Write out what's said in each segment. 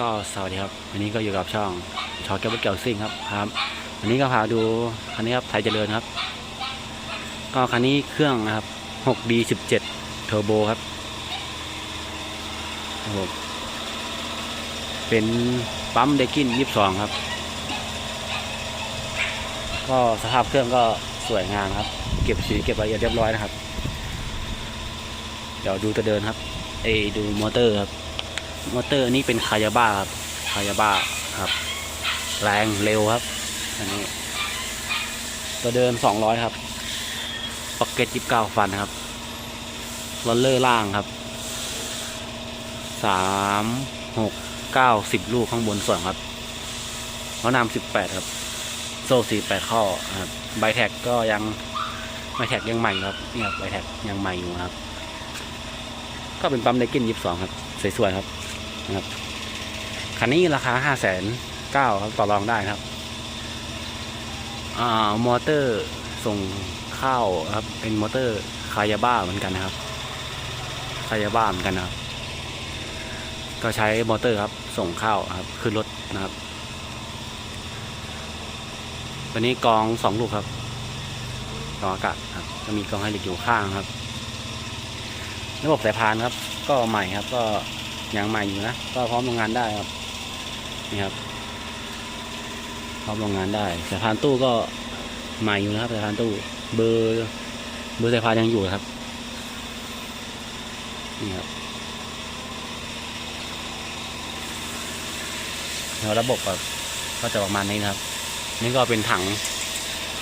ก็สวัสดีครับวันนี้ก็อยู่กับช่องชอแก้วเกี่ยวซิ่งครับครับวันนี้ก็พาดูคันนี้ครับไทยเจริญครับ ก็คันนี้เครื่องนะครับ 6D17 เทอร์โบครับครับผมเป็นปั๊มเดกิน22 ครับ ก็สภาพเครื่องก็สวยงามครับ เก็บสีเก็บรายละเอียดเรียบร้อยนะครับ เดี๋ยวดูตัวเดินครับ เอดูมอเตอร์ครับ มอเตอร์อันนี้เป็นคายาบ้าครับคายาบ้าครับ แรงเร็วครับ อันนี้ ตัวเดินสองร้อยครับพ็อกเก็ตยิบเก้าฟันครับรอลเลอร์ล่างครับสามหกเก้าสิบลูกข้างบนส่วนครับล้อนำสิบแปดครับ โซ่สี่แปดข้อครับใบแท็กก็ยังใบแท็กยังใหม่ครับเนี่ยใบแท็กยังใหม่อยู่ครับ ก็เป็นปั๊มไดกินยิบสองครับ สวยๆครับ นะครับคันนี้ราคาห้าแสนเก้าครับต่อรองได้นะครับอ่ามอเตอร์ส่งข้าวครับ เป็นมอเตอร์คายาบ้าเหมือนกันนะครับคายาบ้าเหมือนกันนะครับ ก็ใช้มอเตอร์ครับ ส่งข้าวครับขึ้นรถนะครับตัวนี้กองสองลูกครับกองอากาศครับจะมีกองไฮดรอลิกอยู่ข้างครับ ระบบสายพานครับ ก็ใหม่ครับก็ ยังใหม่อยู่นะก็พร้อมลงงานได้ครับนี่ครับพร้อมลงงานได้สายพานตู้ก็ใหม่อยู่นะครับสายพานตู้ เบอร์เบอร์สายพานยังอยู่ครับนี่ครับแล้วระบบแบบก็จะประมาณนี้นะครับ นี่ก็เป็นถัง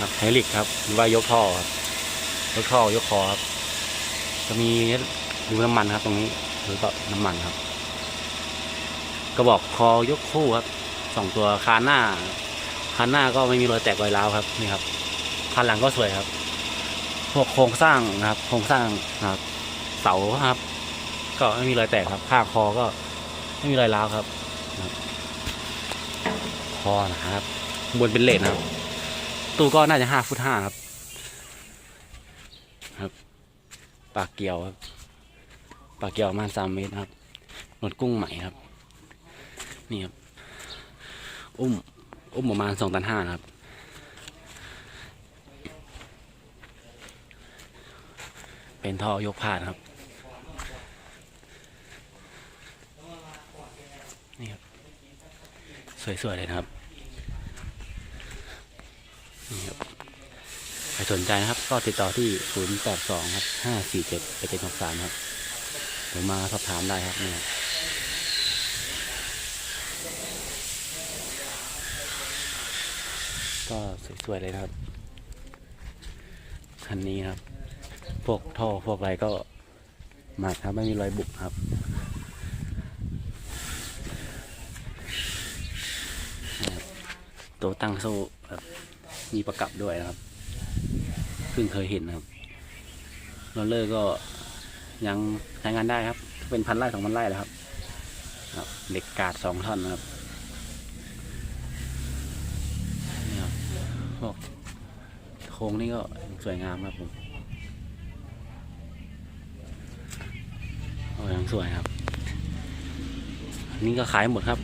ครับไฮรอลิกครับหรือว่ายกท่อครับยกท่อยกคอครับ จะมีดูน้ำมันครับ ตรงนี้หรือก็น้ำมันครับ กระบอกคอยกคู่ครับสองตัวคานหน้าคานหน้าก็ไม่มีรอยแตกรอยร้าวครับนี่ครับคานหลังก็สวยครับ พวกโครงสร้างนะครับ โครงสร้างนะครับ เสาครับ ก็ไม่มีรอยแตกครับข้างคอก็ไม่มีรอยร้าวครับนะคอนะครับ บนเป็นเลนนะครับ ตู้ก็น่าจะห้าฟุตห้าครับครับ ปากเกี่ยวครับ ปากเกี่ยวประมาณสามเมตรครับหนวดกุ้งใหม่ครับ นี่ครับ อุ้ม อุ้มประมาณสองตันห้านะครับ เป็นท่อยกพาดครับ นี่ครับ สวยๆเลยนะครับ นี่ครับ ใครสนใจนะครับ ก็ติดต่อที่ 0 8 2 ครับ 5 4 7 7 7 6 3 ครับเดี๋ยวมาสอบถามได้ครับเนี่ ก็สวยๆเลยนะครับ คันนี้ครับ พวกท่อพวกอะไรก็หมักครับไม่มีรอยบุบครับตัวตั้งโซ่แบบมีประกับด้วยนะครับ เพิ่งเคยเห็นนะครับโรลเลอร์ก็ยังใช้งานได้ครับ เป็นพันไร่สองพันไร่แล้วครับ ครับเหล็กกาดสองท่อนนะครับนี่ครับพว กโครงนี่ก็สวยงามครับผมโอ้ยังสวยครับอันนี้ก็ขายหมดครับ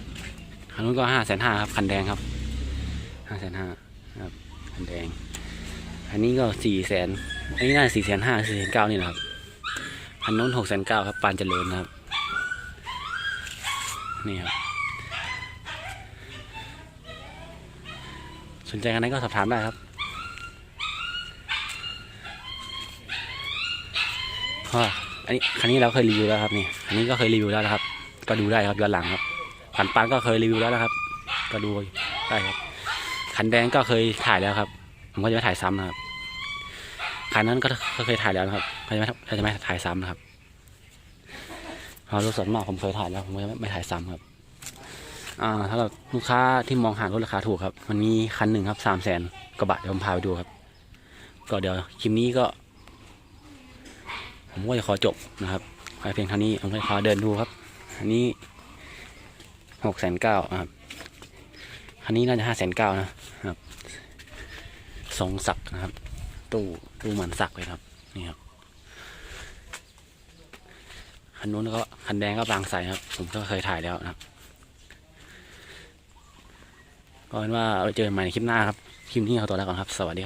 คันนู้นก็ห้าแสนห้าครับคันแดงครับห้าแสนห้าครับคันแดง อันนี้ก็สี่แสนอันนี้น่าสี่แสนห้าสี่แสนเก้านี่แหละครับอันนู้นหกแสนเก้าครับปานเจริญนะครับนี่ครับ สนใจกันไหนก็สอบถามได้ครับพราะอันนี้คันนี้เราเคยรีวิวแล้วครับนี่อันนี้ก็เคยรีวิวแล้วนะครับ ก็ดูได้ครับย้อนหลังครับขันปานก็เคยรีวิวแล้วนะครับ ก็ดูได้ครับขันแดงก็เคยถ่ายแล้วครับ ผมก็จะไม่ถ่ายซ้ำนะครับคันนั้นก็เคยถ่ายแล้วนะครับเขาจะไม่เขาจะไม่ถ่ายซ้ำนะครับเพราะรถส่วนมากผมเคยถ่ายแล้วผมก็ไม่ถ่ายซ้ำครับ อ่าถ้าลูกค้าที่มองหารถราคาถูกครับ มันมีคันหนึ่งครับสามแสนกว่าบาทเดี๋ยวผมพาไปดูครับ ก็เดี๋ยวคลิปนี้ก็ ผมก็จะขอจบนะครับไปเพียงเท่านี้ผมก็จะพาเดินดูครับ อันนี้หกแสนเก้าครับคันนี้น่าจะห้าแสนเก้านะครับทรงศักด์นะครับ ตู้ตู้เหมือนศักด์เลยครับนี่ครับคันนู้นก็คันแดงก็บางใสครับ ผมก็เคยถ่ายแล้วนะครับ ก็เป็นว่าเจอกันใหม่ในคลิปหน้าครับ คลิปนี้เอาตัวแล้วก่อนครับ สวัสดีครับ